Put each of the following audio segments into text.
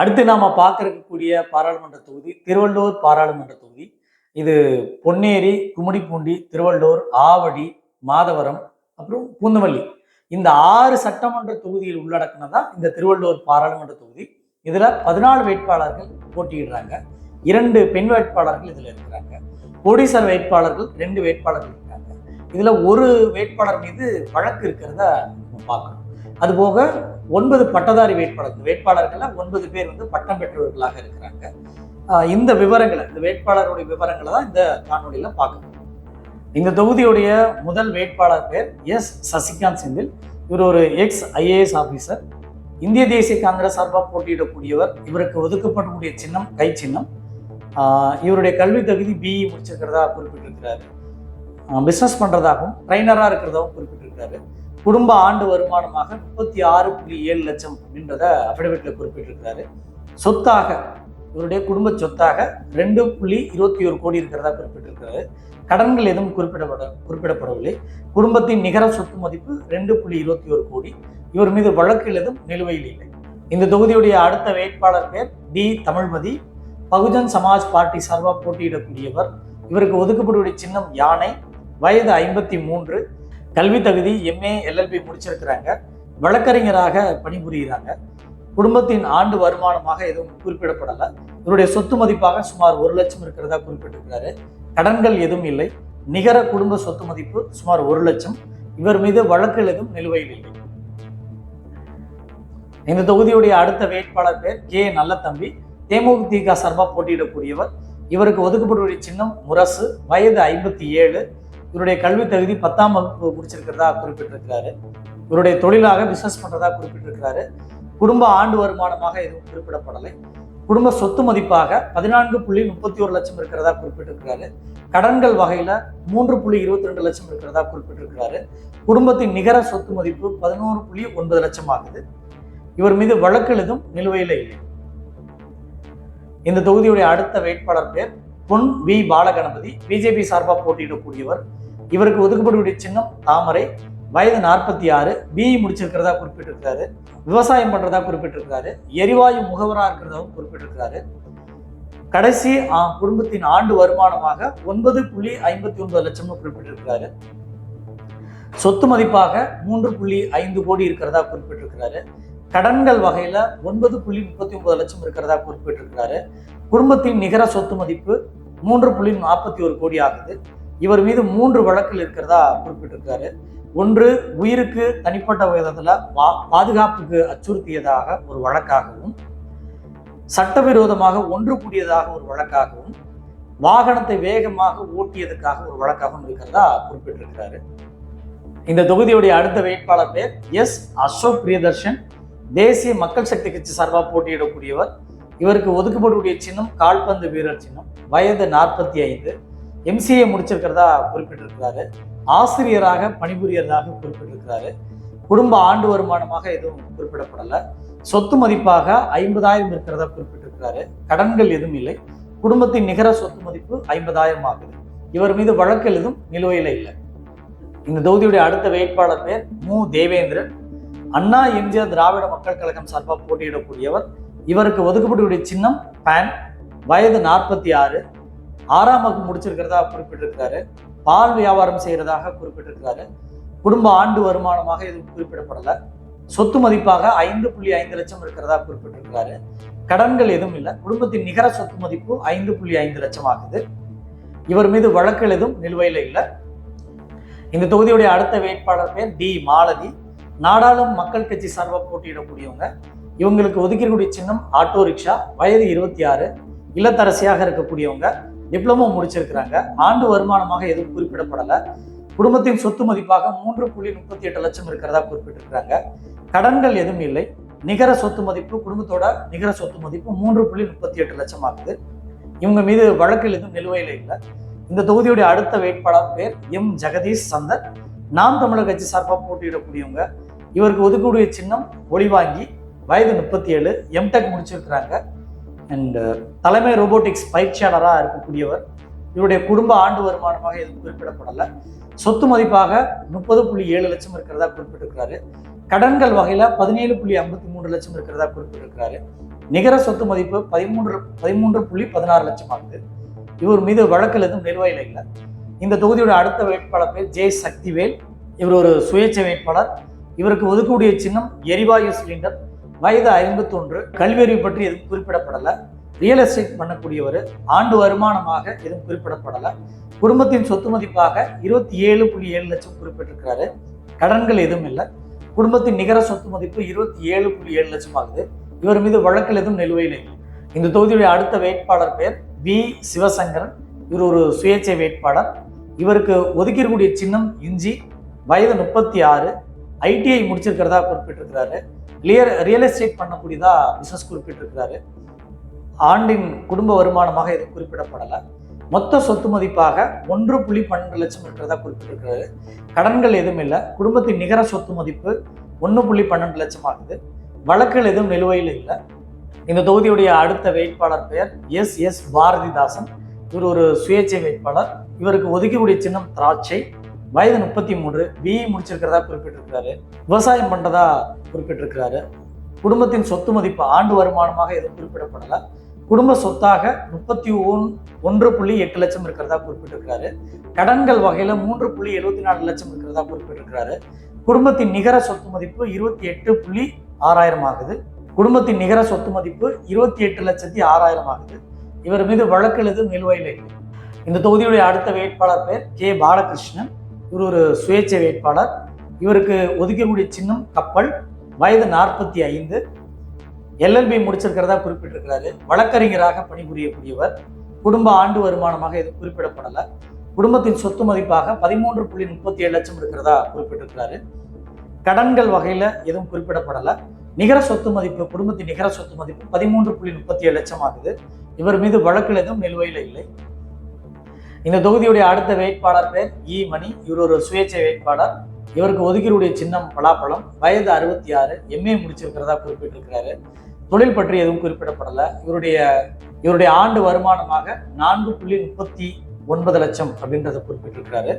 அடுத்து நாம் பார்க்க இருக்கக்கூடிய பாராளுமன்ற தொகுதி திருவள்ளூர் பாராளுமன்ற தொகுதி. இது பொன்னேரி கும்மிடிப்பூண்டி திருவள்ளூர் ஆவடி மாதவரம் அப்புறம் பூந்தமல்லி. இந்த ஆறு சட்டமன்ற தொகுதியில் உள்ளடக்கினதான் இந்த திருவள்ளூர் பாராளுமன்ற தொகுதி. இதில் பதினாலு வேட்பாளர்கள் போட்டியிடுறாங்க. இரண்டு பெண் வேட்பாளர்கள் இதில் இருக்கிறாங்க. போலீசார் வேட்பாளர்கள் ரெண்டு வேட்பாளர்கள் இருக்காங்க. இதில் ஒரு வேட்பாளர் மீது வழக்கு இருக்கிறத நம்ம பார்க்கணும். அதுபோக ஒன்பது பட்டதாரி வேட்பாளர்கள் வேட்பாளர்கள்ல ஒன்பது பேர் வந்து பட்டம் பெற்றவர்களாக இருக்கிறாங்க. ஆஹ் இந்த விவரங்களை இந்த வேட்பாளருடைய விவரங்களை தான் இந்த காணொலியில் பார்க்கணும் இந்த தொகுதியுடைய முதல் வேட்பாளர் பேர் எஸ் சசிகாந்த் செந்தில். இவர் ஒரு எக்ஸ் ஐஏஎஸ் ஆபீசர். இந்திய தேசிய காங்கிரஸ் சார்பாக போட்டியிடக்கூடியவர். இவருக்கு ஒதுக்கப்படக்கூடிய சின்னம் கை சின்னம். ஆஹ் இவருடைய கல்வி தகுதி பிஇ முடிச்சிருக்கிறதா குறிப்பிட்டிருக்கிறாரு. பிஸ்னஸ் பண்றதாகவும் ட்ரைனராக இருக்கிறதாகவும் குறிப்பிட்டிருக்கிறாரு. குடும்ப ஆண்டு வருமானமாக முப்பத்தி ஆறு புள்ளி ஏழு லட்சம் அப்படின்றத அஃபிடவிட்டில் குறிப்பிட்டிருக்கிறாரு. சொத்தாக இவருடைய குடும்ப சொத்தாக ரெண்டு புள்ளி இருபத்தி ஒரு கோடி இருக்கிறதா குறிப்பிட்டிருக்கிறாரு. கடன்கள் எதுவும் குறிப்பிடப்பட குறிப்பிடப்படவில்லை. குடும்பத்தின் நிகர சொத்து மதிப்பு ரெண்டு புள்ளி இருபத்தி ஒரு கோடி. இவர் மீது வழக்கில் எதுவும் நிலுவையில் இல்லை. இந்த தொகுதியுடைய அடுத்த வேட்பாளர் பேர் டி தமிழ்மதி. பகுஜன் சமாஜ் பார்ட்டி சார்பாக போட்டியிடக்கூடியவர். இவருக்கு ஒதுக்கப்படக்கூடிய சின்னம் யானை. வயது ஐம்பத்தி மூன்று. கல்வி தகுதி எம்ஏ எல்எல்பி முடிச்சிருக்கிறாங்க. வழக்கறிஞராக பணிபுரிகிறாங்க. குடும்பத்தின் ஆண்டு வருமானமாக எதுவும் குறிப்பிடப்படலை. இவருடைய சொத்து மதிப்பாக சுமார் ஒரு லட்சம் இருக்கிறதா குறிப்பிட்டிருக்கிறாரு. கடன்கள் எதுவும் இல்லை. நிகர குடும்ப சொத்து மதிப்பு சுமார் ஒரு லட்சம். இவர் மீது வழக்குகள் எதுவும் நிலுவையில் இல்லை. இந்த தொகுதியுடைய அடுத்த வேட்பாளர் பேர் கே நல்லத்தம்பி. தேமுதிக சார்பாக போட்டியிடக்கூடியவர். இவருக்கு ஒதுக்கப்படக்கூடிய சின்னம் முரசு. வயது ஐம்பத்தி ஏழு. இவருடைய கல்வி தகுதி பத்தாம் வகுப்பு முடிச்சிருக்கிறதா குறிப்பிட்டிருக்கிறாரு. இவருடைய தொழிலாக பிசினஸ் பண்றதா குறிப்பிட்டிருக்கிறாரு. குடும்ப ஆண்டு வருமானமாக எதுவும் குறிப்பிடப்படலை. குடும்ப சொத்து மதிப்பாக பதினான்கு புள்ளி முப்பத்தி ஒரு லட்சம் இருக்கிறதா குறிப்பிட்டிருக்கிறாரு. கடன்கள் வகையில மூன்று புள்ளி இருபத்தி ரெண்டு லட்சம் இருக்கிறதா குறிப்பிட்டிருக்கிறாரு. குடும்பத்தின் நிகர சொத்து மதிப்பு பதினோரு புள்ளி ஒன்பது லட்சம் ஆகுது. இவர் மீது வழக்கு எதுவும் நிலுவையில் இல்லை. இந்த தொகுதியுடைய அடுத்த வேட்பாளர் பேர் பொன் வி பாலகணபதி. பிஜேபி சார்பாக போட்டியிடக்கூடியவர். இவருக்கு ஒதுக்கப்படக்கூடிய சின்னம் தாமரை. வயது நாற்பத்தி ஆறு பிஇ முடிச்சிருக்கிறதா குறிப்பிட்டிருக்கிறாரு. விவசாயம் பண்றதா குறிப்பிட்டிருக்கிறாரு. எரிவாயு முகவரா இருக்கிறதாவும் குறிப்பிட்டிருக்கிறாரு. கடைசி குடும்பத்தின் ஆண்டு வருமானமாக ஒன்பது புள்ளி ஐம்பத்தி ஒன்பது லட்சம்னு குறிப்பிட்டிருக்கிறாரு. சொத்து மதிப்பாக மூன்று புள்ளி ஐந்து கோடி இருக்கிறதா குறிப்பிட்டிருக்கிறாரு. கடன்கள் வகையில ஒன்பது புள்ளி முப்பத்தி ஒன்பது லட்சம் இருக்கிறதா குறிப்பிட்டிருக்கிறாரு. குடும்பத்தின் நிகர சொத்து மதிப்பு மூன்று புள்ளி நாற்பத்தி ஒரு கோடி ஆகுது. இவர் மீது மூன்று வழக்கில் இருக்கிறதா குறிப்பிட்டிருக்காரு. ஒன்று உயிருக்கு தனிப்பட்ட விதத்துல பா பாதுகாப்புக்கு அச்சுறுத்தியதாக ஒரு வழக்காகவும் சட்டவிரோதமாக ஒன்று கூடியதாக ஒரு வழக்காகவும் வாகனத்தை வேகமாக ஓட்டியதுக்காக ஒரு வழக்காகவும் இருக்கிறதா குறிப்பிட்டிருக்கிறாரு. இந்த தொகுதியுடைய அடுத்த வேட்பாளர் பேர் எஸ் அசோக் பிரியதர்ஷன். தேசிய மக்கள் சக்தி கட்சி சார்பாக போட்டியிடக்கூடியவர். இவருக்கு ஒதுக்கப்படக்கூடிய சின்னம் கால்பந்து வீரர் சின்னம் வயது நாற்பத்தி ஐந்து. எம்சிஏ முடிச்சிருக்கிறதா குறிப்பிட்டிருக்கிறாரு. ஆசிரியராக பணிபுரியறதாக குறிப்பிட்டிருக்கிறாரு. குடும்ப ஆண்டு வருமானமாக எதுவும் குறிப்பிடப்படலை. சொத்து மதிப்பாக ஐம்பதாயிரம் இருக்கிறதா குறிப்பிட்டிருக்கிறாரு. கடன்கள் எதுவும் இல்லை. குடும்பத்தின் நிகர சொத்து மதிப்பு ஐம்பதாயிரம் ஆகுது. இவர் மீது வழக்கு எதுவும் நிலுவையில் இல்லை. இந்த தொகுதியுடைய அடுத்த வேட்பாளர் பேர் மு. தேவேந்திரன். அண்ணா எம்ஜிஆர் திராவிட மக்கள் கழகம் சார்பாக போட்டியிடக்கூடியவர். இவருக்கு ஒதுக்கப்பட்டுடைய சின்னம் பேன் வயது நாற்பத்தி ஆறு. ஆறாம் வகுப்பு முடிச்சிருக்கிறதா குறிப்பிட்டிருக்கிறாரு. பால் வியாபாரம் செய்கிறதாக குறிப்பிட்டிருக்கிறாரு. குடும்ப ஆண்டு வருமானமாக எதுவும் குறிப்பிடப்படலை. சொத்து மதிப்பாக ஐந்து புள்ளி ஐந்து லட்சம் இருக்கிறதா குறிப்பிட்டிருக்கிறாரு. கடன்கள் எதுவும் இல்லை. குடும்பத்தின் நிகர சொத்து மதிப்பு ஐந்து புள்ளி ஐந்து லட்சம் ஆகுது. இவர் மீது வழக்குகள் எதுவும் நிலுவையில் இல்லை. இந்த தொகுதியுடைய அடுத்த வேட்பாளர் பேர் டி மாலதி. நாடாளும் மக்கள் கட்சி சார்பாக போட்டியிடக்கூடியவங்க. இவங்களுக்கு ஒதுக்கக்கூடிய சின்னம் ஆட்டோ ரிக்ஷா. வயது இருபத்தி ஆறு. இல்லத்தரசியாக இருக்கக்கூடியவங்க. டிப்ளமோ முடிச்சிருக்கிறாங்க. ஆண்டு வருமானமாக எதுவும் குறிப்பிடப்படலை. குடும்பத்தின் சொத்து மதிப்பாக மூன்று புள்ளி முப்பத்தி எட்டு லட்சம் இருக்கிறதா குறிப்பிட்டிருக்கிறாங்க. கடன்கள் எதுவும் இல்லை. நிகர சொத்து மதிப்பு குடும்பத்தோட நிகர சொத்து மதிப்பு மூன்று புள்ளி முப்பத்தி எட்டு லட்சம் ஆகுது. இவங்க மீது வழக்கில் எதுவும் நிலுவையில் இல்லை. இந்த தொகுதியுடைய அடுத்த வேட்பாளர் பேர் எம். ஜெகதீஷ் சந்தர். நாம் தமிழர் கட்சி சார்பாக போட்டியிடக்கூடியவங்க. இவருக்கு ஒதுக்கக்கூடிய சின்னம் ஒளிவாங்கி வயது முப்பத்தி ஏழு. எம்டெக் முடிச்சிருக்கிறாங்க. அண்ட் uh, தலைமை ரோபோட்டிக்ஸ் பயிற்சியாளராக இருக்கக்கூடியவர் இவருடைய குடும்ப ஆண்டு வருமானமாக எதுவும் குறிப்பிடப்படலை. சொத்து மதிப்பாக முப்பது புள்ளி ஏழு லட்சம் இருக்கிறதா குறிப்பிட்டிருக்கிறாரு. கடன்கள் வகையில் பதினேழு புள்ளி ஐம்பத்தி மூன்று லட்சம் இருக்கிறதா குறிப்பிட்டிருக்கிறாரு. நிகர சொத்து மதிப்பு பதிமூன்று பதிமூன்று புள்ளி பதினாறு லட்சம் ஆகுது இவர் மீது வழக்கில் எதுவும் நிலுவையில் இல்லை. இந்த தொகுதியோட அடுத்த வேட்பாளர் பேர் ஜே சக்திவேல். இவர் ஒரு சுயேட்சை வேட்பாளர். இவருக்கு ஒதுக்கக்கூடிய சின்னம் எரிவாயு சிலிண்டர். வயது ஐம்பத்தொன்று. கல்வியறிவு பற்றி எதுவும் குறிப்பிடப்படலை. ரியல் எஸ்டேட் பண்ணக்கூடியவர் ஆண்டு வருமானமாக எதுவும் குறிப்பிடப்படலை. குடும்பத்தின் சொத்து மதிப்பாக இருபத்தி ஏழு புள்ளி ஏழு லட்சம் குறிப்பிட்டிருக்கிறாரு. கடன்கள் எதுவும் இல்லை. குடும்பத்தின் நிகர சொத்து மதிப்பு இருபத்தி ஏழு புள்ளி ஏழு லட்சம் ஆகுது. இவர் மீது வழக்கில் எதுவும் நிலுவையில் இல்லை. இந்த தொகுதியுடைய அடுத்த வேட்பாளர் பேர் வி. சிவசங்கரன். இவர் ஒரு சுயேட்சை வேட்பாளர். இவருக்கு ஒதுக்கியிருக்கக்கூடிய சின்னம் இஞ்சி. வயது முப்பத்தி ஆறு. ஐடிஐ முடிச்சிருக்கிறதா குறிப்பிட்டிருக்கிறாரு. ரியல் ரியல் எஸ்டேட் பண்ணக்கூடியதா பிசினஸ் குறிப்பிட்டிருக்கிறாரு. ஆண்டின் குடும்ப வருமானமாக இது குறிப்பிடப்படலை. மொத்த சொத்து மதிப்பாக ஒன்று புள்ளி பன்னெண்டு லட்சம் இருக்கிறதா குறிப்பிட்டிருக்கிறாரு. கடன்கள் எதுவும் இல்லை. குடும்பத்தின் நிகர சொத்து மதிப்பு ஒன்று புள்ளி பன்னெண்டு லட்சம் ஆகுது. வழக்குகள் எதுவும் நிலுவையில் இல்லை. இந்த தொகுதியுடைய அடுத்த வேட்பாளர் பெயர் எஸ். எஸ். பாரதிதாசன். இவர் ஒரு சுயேட்சை வேட்பாளர். இவருக்கு ஒதுக்கக்கூடிய சின்னம் திராட்சை. வயது முப்பத்தி மூன்று பிஇ முடிச்சிருக்கிறதா குறிப்பிட்டிருக்கிறாரு. விவசாயம் பண்றதா குறிப்பிட்டிருக்கிறாரு. குடும்பத்தின் சொத்து மதிப்பு ஆண்டு வருமானமாக எதுவும் குறிப்பிடப்படலை. குடும்ப சொத்தாக முப்பத்தி ஒன் ஒன்று புள்ளி எட்டு லட்சம் இருக்கிறதா குறிப்பிட்டிருக்கிறாரு. கடன்கள் வகையில மூன்று புள்ளி எழுபத்தி நாலு லட்சம் இருக்கிறதா குறிப்பிட்டிருக்கிறாரு. குடும்பத்தின் நிகர சொத்து மதிப்பு இருபத்தி எட்டு புள்ளி ஆறாயிரம் ஆகுது. குடும்பத்தின் நிகர சொத்து மதிப்பு இருபத்தி எட்டு லட்சத்தி ஆறாயிரம் ஆகுது. இவர் மீது வழக்கு எழுது நிலுவையில் இந்த தொகுதியுடைய அடுத்த வேட்பாளர் பேர் கே. பாலகிருஷ்ணன். இவர் ஒரு சுயேட்சை வேட்பாளர். இவருக்கு ஒதுக்கக்கூடிய சின்னம் கப்பல் வயது நாற்பத்தி ஐந்து எல்எல்பி முடிச்சிருக்கிறதா குறிப்பிட்டிருக்கிறாரு. வழக்கறிஞராக பணிபுரியக்கூடியவர். குடும்ப ஆண்டு வருமானமாக இது குறிப்பிடப்படலை. குடும்பத்தின் சொத்து மதிப்பாக பதிமூன்று புள்ளி முப்பத்தி ஏழு லட்சம் இருக்கிறதா குறிப்பிட்டிருக்கிறாரு. கடன்கள் வகையில் எதுவும் குறிப்பிடப்படலை. நிகர சொத்து மதிப்பு குடும்பத்தின் நிகர சொத்து மதிப்பு பதிமூன்று புள்ளி முப்பத்தி ஏழு லட்சம் ஆகுது. இவர் மீது வழக்கில் எதுவும் நிலுவையில் இல்லை. இந்த தொகுதியுடைய அடுத்த வேட்பாளர் பேர் இ மணி. இவர் ஒரு சுயேட்சை வேட்பாளர். இவருக்கு ஒதுக்கீடுடைய சின்னம் பலாப்பழம். வயது அறுபத்தி ஆறு எம்ஏ முடிச்சிருக்கிறதா குறிப்பிட்டிருக்கிறாரு. தொழில் பற்றி எதுவும் குறிப்பிடப்படலை. இவருடைய இவருடைய ஆண்டு வருமானமாக நான்கு புள்ளி முப்பத்தி ஒன்பது லட்சம் அப்படின்றத குறிப்பிட்டிருக்கிறாரு.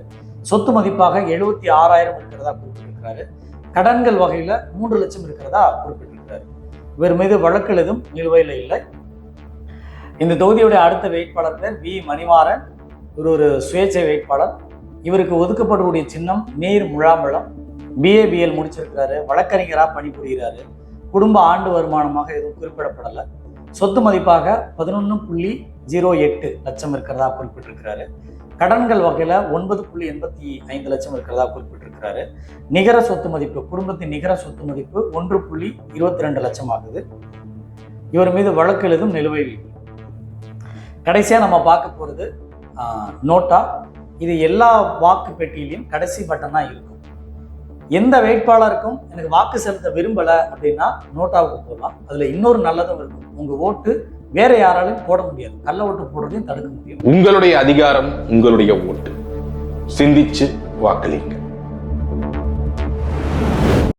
சொத்து மதிப்பாக எழுபத்தி ஆறாயிரம் இருக்கிறதா குறிப்பிட்டிருக்கிறாரு. கடன்கள் வகையில மூன்று லட்சம் இருக்கிறதா குறிப்பிட்டிருக்கிறாரு. இவர் மீது வழக்குகள் எதுவும் நிலுவையில் இல்லை. இந்த தொகுதியுடைய அடுத்த வேட்பாளர் பேர் வி மணிமாறன். இவர் ஒரு சுயேட்சை வேட்பாளர். இவருக்கு ஒதுக்கப்படக்கூடிய சின்னம் நீர் முழாம்பழம். பிஏபிஎல் முடிச்சிருக்கிறாரு. வழக்கறிஞராக பணிபுரிகிறாரு. குடும்ப ஆண்டு வருமானமாக எதுவும் குறிப்பிடப்படலை. சொத்து மதிப்பாக பதினொன்று புள்ளி ஜீரோ எட்டு லட்சம் இருக்கிறதா குறிப்பிட்டிருக்கிறாரு. கடன்கள் வகையில் ஒன்பது புள்ளி எண்பத்தி ஐந்து லட்சம் இருக்கிறதா குறிப்பிட்டிருக்கிறாரு. நிகர சொத்து மதிப்பு குடும்பத்தின் நிகர சொத்து மதிப்பு ஒன்று புள்ளி இருபத்தி ரெண்டு லட்சம் ஆகுது. இவர் மீது வழக்கு எழுதும் நிலுவையில். கடைசியாக நம்ம பார்க்க போகிறது நோட்டா இது எல்லா வாக்கு பெட்டியிலையும் கடைசி பட்டன் தான் இருக்கும். எந்த வேட்பாளருக்கும் எனக்கு வாக்கு செலுத்த விரும்பல அப்படின்னா நோட்டாவுக்கு போகலாம் அதுல இன்னொரு நல்லதும் இருக்கும். உங்க ஓட்டு வேற யாராலையும் போட முடியாது. கள்ள ஓட்டு போடுறதையும் தடுக்க முடியும். உங்களுடைய அதிகாரம் உங்களுடைய ஓட்டு. சிந்திச்சு வாக்களிங்க.